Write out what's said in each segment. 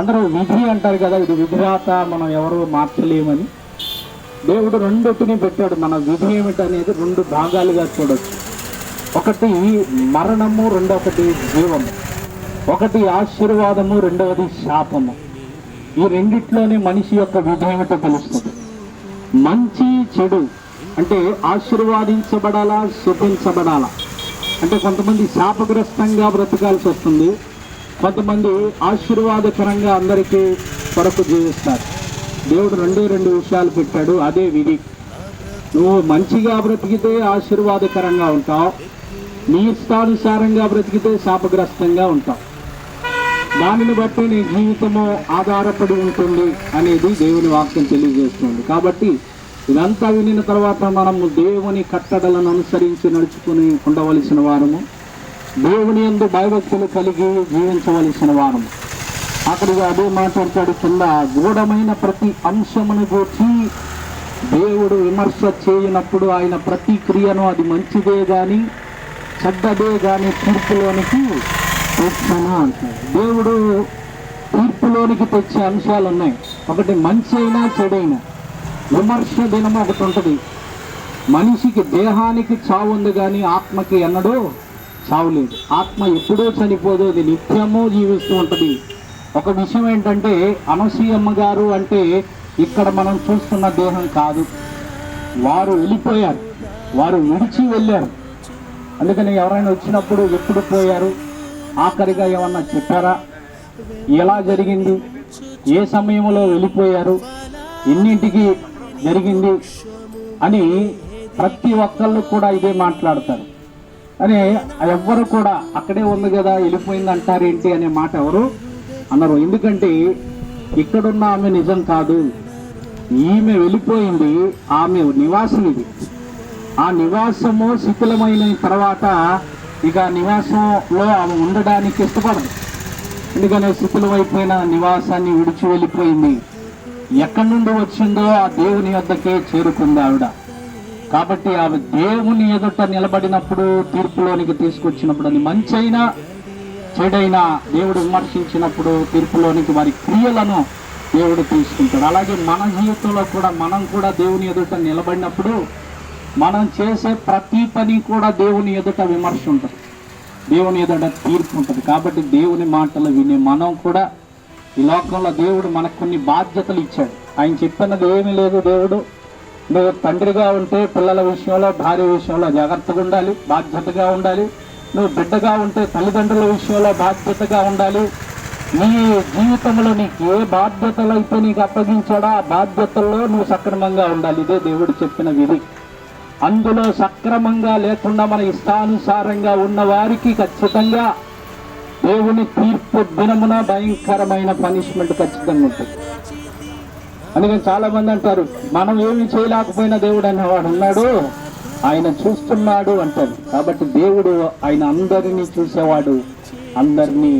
అందరూ విధి అంటారు కదా ఇది విధిరాత మనం ఎవరు మార్చలేమని. దేవుడు రెండొట్టుని పెట్టాడు. మన విధి ఏమిటనేది రెండు భాగాలుగా చూడొచ్చు. ఒకటి మరణము రెండొకటి జీవము. ఒకటి ఆశీర్వాదము రెండవది శాపము. ఈ రెండిట్లోనే మనిషి యొక్క విధి ఏమిటో తెలుస్తుంది. మంచి చెడు అంటే ఆశీర్వాదించబడాలా శపించబడాలా అంటే కొంతమంది శాపగ్రస్తంగా బ్రతకాల్సి వస్తుంది. కొంతమంది ఆశీర్వాదకరంగా అందరికీ కొరకు జీవిస్తారు. దేవుడు రెండే రెండు విషయాలు పెట్టాడు అదే విధి. నువ్వు మంచిగా బ్రతికితే ఆశీర్వాదకరంగా ఉంటావు. నీ ఇష్టానుసారంగా బ్రతికితే శాపగ్రస్తంగా ఉంటావు. దానిని బట్టి నీ జీవితము ఆధారపడి ఉంటుంది అనేది దేవుని వాక్యం తెలియజేస్తుంది. కాబట్టి ఇదంతా వినిన తర్వాత మనము దేవుని కట్టడలను అనుసరించి నడుచుకుని ఉండవలసిన వారము. దేవుని ఎందు భయభక్తులు కలిగి జీవించవలసిన వారం. అక్కడిగా అదే మాట్లాడతాడు కింద గూఢమైన ప్రతి అంశమును గూర్చి దేవుడు విమర్శ చేయనప్పుడు ఆయన ప్రతి క్రియను అది మంచిదే గాని చెడ్డదే గాని తీర్పులోనికి తెచ్చాను అంటాడు. దేవుడు తీర్పులోనికి తెచ్చే అంశాలు ఉన్నాయి. ఒకటి మంచి అయినా చెడైనా. విమర్శ దినం ఒకటి ఉంటుంది. మనిషికి దేహానికి చావు ఉంది కానీ ఆత్మకి ఎన్నడూ చావలేదు ఆత్మ ఎప్పుడూ చనిపోదు అది నిత్యము జీవిస్తూ ఉంటుంది. ఒక విషయం ఏంటంటే అనసూయమ్మ గారు అంటే ఇక్కడ మనం చూస్తున్న దేహం కాదు. వారు వెళ్ళిపోయారు. వారు విడిచి వెళ్ళారు. అందుకని ఎవరైనా వచ్చినప్పుడు ఎప్పుడు పోయారు? ఆఖరిగా ఏమన్నా చెప్పారా? ఎలా జరిగింది? ఏ సమయంలో వెళ్ళిపోయారు? ఎన్నింటికి జరిగింది? అని ప్రతి ఒక్కళ్ళు కూడా ఇదే మాట్లాడతారు. అని ఎవ్వరు కూడా అక్కడే ఉంది కదా వెళ్ళిపోయింది అంటారేంటి అనే మాట ఎవరు అన్నారు ఎందుకంటే ఇక్కడున్న ఆమె నిజం కాదు. ఈమె వెళ్ళిపోయింది ఆమె నివాసం ఇది. ఆ నివాసము శిథిలమైన తర్వాత ఇక నివాసంలో ఆమె ఉండడానికి ఇష్టపడదు. ఎందుకని శిథిలమైపోయిన నివాసాన్ని విడిచి వెళ్ళిపోయింది. ఎక్కడి నుండి వచ్చిందో ఆ దేవుని వద్దకే చేరుకుంది ఆవిడ. కాబట్టి ఆమె దేవుని ఎదుట నిలబడినప్పుడు తీర్పులోనికి తీసుకొచ్చినప్పుడు అది మంచి అయినా చెడైనా దేవుడు విమర్శించినప్పుడు తీర్పులోనికి వారి క్రియలను దేవుడు తీసుకుంటాడు. అలాగే మన జీవితంలో కూడా మనం కూడా దేవుని ఎదుట నిలబడినప్పుడు మనం చేసే ప్రతి పని కూడా దేవుని ఎదుట విమర్శ ఉంటుంది. దేవుని ఎదుట తీర్పు ఉంటుంది. కాబట్టి దేవుని మాటలు విని మనం కూడా ఈ లోకంలో దేవుడు మనకు కొన్ని బాధ్యతలు ఇచ్చాడు. ఆయన చెప్పినది ఏమీ లేదు దేవుడు. నువ్వు తండ్రిగా ఉంటే పిల్లల విషయంలో భార్య విషయంలో జాగ్రత్తగా ఉండాలి బాధ్యతగా ఉండాలి. నువ్వు బిడ్డగా ఉంటే తల్లిదండ్రుల విషయంలో బాధ్యతగా ఉండాలి. నీ జీవితంలో నీకు ఏ బాధ్యతలు అయితే నీకు అప్పగించాడో ఆ బాధ్యతల్లో నువ్వు సక్రమంగా ఉండాలి. ఇదే దేవుడు చెప్పిన విధి. అందులో సక్రమంగా లేకుండా మన ఇష్టానుసారంగా ఉన్న వారికి ఖచ్చితంగా దేవుని తీర్పు దినమున భయంకరమైన పనిష్మెంట్ ఖచ్చితంగా ఉంటుంది. అందుకని చాలా మంది అంటారు మనం ఏమి చేయలేకపోయినా దేవుడు అనేవాడు ఉన్నాడు ఆయన చూస్తున్నాడు అంటారు. కాబట్టి దేవుడు ఆయన అందరినీ చూసేవాడు అందరినీ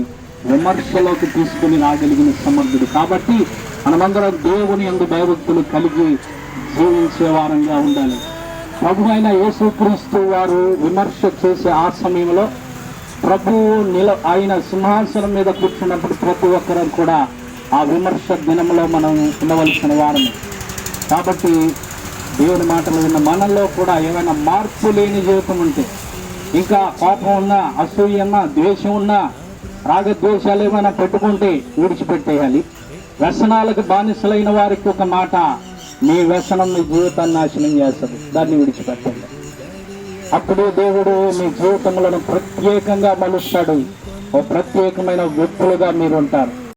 విమర్శలోకి తీసుకుని రాగలిగిన సమర్థుడు. కాబట్టి మనమందరం దేవుని అందు భయభక్తులు కలిగి జీవించే వారంగా ఉండాలి. ప్రభు అయిన యేసుక్రీస్తు వారు విమర్శ చేసే ఆ సమయంలో ప్రభు నిల ఆయన సింహాసనం మీద కూర్చున్నప్పుడు ప్రతి ఒక్కరూ కూడా ఆ విమర్శ దినంలో మనం ఉండవలసిన వారము కాబట్టి దేవుని మాటలు విన్న మనలో కూడా ఏమైనా మార్పు లేని జీవితం ఉంటే ఇంకా కోపం ఉన్నా అసూయ ఉన్నా ద్వేషం ఉన్నా రాగద్వేషాలు ఏమైనా పెట్టుకుంటే విడిచిపెట్టేయాలి. వ్యసనాలకు బానిసలైన వారికి ఒక మాట మీ వ్యసనం మీ జీవితాన్ని నాశనం చేస్తుంది. దాన్ని విడిచిపెట్టండి. అప్పుడు దేవుడు మీ జీవితములను ప్రత్యేకంగా మలుస్తాడు. ఓ ప్రత్యేకమైన వ్యక్తులుగా మీరు ఉంటారు.